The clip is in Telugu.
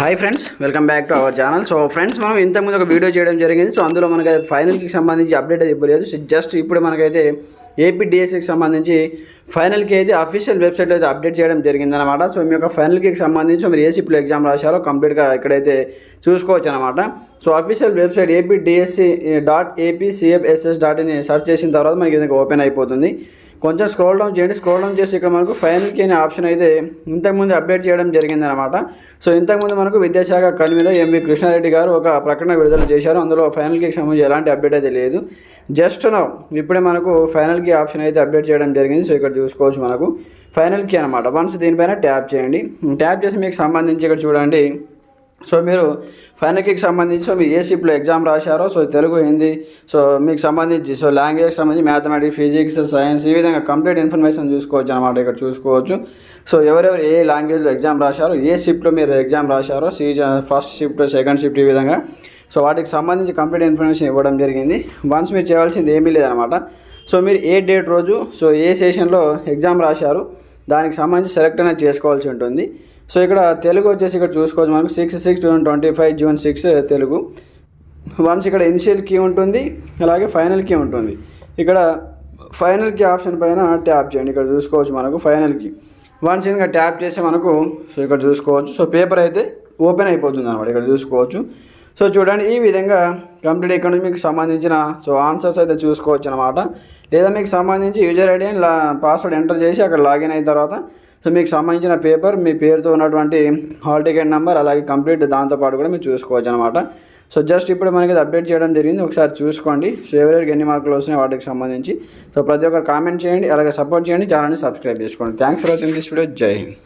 Hi friends welcome back to our channel so friends మనం ఇంతకుముందు ఒక వీడియో చేయడం జరిగింది. సో అందులో మనకి ఫైనల్కి సంబంధించి అప్డేట్ అయితే ఇవ్వలేదు. సో జస్ట్ ఇప్పుడు మనకైతే ఏపీడిఎస్సికి సంబంధించి ఫైనల్కి అయితే అఫీషియల్ వెబ్సైట్లో అయితే అప్డేట్ చేయడం జరిగిందనమాట సో మీ యొక్క ఫైనల్కి సంబంధించి మీరు ఏ సిప్లో ఎగ్జామ్ రాశారో కంప్లీట్గా ఇక్కడైతే చూసుకోవచ్చు అనమాట so official website APDSC dot APCFSS dot in search చేసిన తర్వాత మనకి ఇది ఓపెన్ అయిపోతుంది. కొంచెం స్క్రోల్ డౌన్ చేయండి. స్క్రోల్ డౌన్ చేసి ఇక్కడ మనకు ఫైనల్ ఫైనల్కి అనే ఆప్షన్ అయితే ఇంతకుముందు అప్డేట్ చేయడం జరిగిందనమాట సో ఇంతకుముందు మనకు విద్యాశాఖ కన్వీనర్ ఎంవి కృష్ణారెడ్డి గారు ఒక ప్రకటన విడుదల చేశారు. అందులో ఫైనల్కి సంబంధించి ఎలాంటి అప్డేట్ అయితే లేదు. జస్ట్ నో ఇప్పుడే మనకు ఫైనల్కి ఆప్షన్ అయితే అప్డేట్ చేయడం జరిగింది. సో ఇక్కడ చూసుకోవచ్చు మనకు. ఫైనల్ ఫైనల్కి అనమాట వన్స్ దీనిపైన ట్యాప్ చేయండి. ట్యాప్ చేసి మీకు సంబంధించి ఇక్కడ చూడండి. సో మీరు ఫైనల్కి సంబంధించి సో మీరు ఏ షిప్లో ఎగ్జామ్ రాశారో సో తెలుగు హిందీ సో మీకు సంబంధించి సో లాంగ్వేజ్ సంబంధించి మ్యాథమెటిక్స్ ఫిజిక్స్ సైన్స్ ఈ విధంగా కంప్లీట్ ఇన్ఫర్మేషన్ చూసుకోవచ్చు అనమాట ఇక్కడ చూసుకోవచ్చు. సో ఎవరెవరు ఏ లాంగ్వేజ్లో ఎగ్జామ్ రాశారో ఏ షిఫ్ట్లో మీరు ఎగ్జామ్ రాశారో season first shift second shift ఈ విధంగా. సో వాటికి సంబంధించి కంప్లీట్ ఇన్ఫర్మేషన్ ఇవ్వడం జరిగింది. వన్స్ మీరు చేయాల్సింది ఏమీ లేదనమాట సో మీరు ఏ డేట్ రోజు సో ఏ సెషన్లో ఎగ్జామ్ రాశారు దానికి సంబంధించి సెలెక్ట్ అనేది చేసుకోవాల్సి ఉంటుంది. సో ఇక్కడ తెలుగు వచ్చేసి ఇక్కడ చూసుకోవచ్చు మనకు. Six six June twenty five June six Telugu. Once ఇక్కడ ఇనిషియల్ కీ ఉంటుంది అలాగే ఫైనల్ కీ ఉంటుంది. ఇక్కడ ఫైనల్ కీ ఆప్షన్ పైన ట్యాప్ చేయండి. ఇక్కడ చూసుకోవచ్చు మనకు ఫైనల్ కీ వన్స్ ఇంకా ట్యాప్ చేస్తే మనకు సో ఇక్కడ చూసుకోవచ్చు. సో పేపర్ అయితే ఓపెన్ అయిపోతుంది అనమాట ఇక్కడ చూసుకోవచ్చు. సో చూడండి ఈ విధంగా కంప్లీట్ ఇక్కడ నుంచి మీకు సంబంధించిన సో ఆన్సర్స్ అయితే చూసుకోవచ్చు అనమాట లేదా మీకు సంబంధించి యూజర్ ఐడి అండ్ లా పాస్వర్డ్ ఎంటర్ చేసి అక్కడ లాగిన్ అయిన తర్వాత సో మీకు సంబంధించిన పేపర్ మీ పేరుతో ఉన్నటువంటి హాల్ టికెట్ నెంబర్ అలాగే కంప్లీట్ దాంతోపాటు కూడా మీరు చూసుకోవచ్చు అనమాట సో జస్ట్ ఇప్పుడు మనకి అప్డేట్ చేయడం జరిగింది. ఒకసారి చూసుకోండి. సో ఎవరెవరికి ఎన్ని మార్కులు వస్తున్నాయి వాటికి సంబంధించి. సో ప్రతి ఒక్కరు కామెంట్ చేయండి అలాగే సపోర్ట్ చేయండి. ఛానల్ని సబ్స్క్రైబ్ చేసుకోండి. Thanks for watching this video. జై హింద్.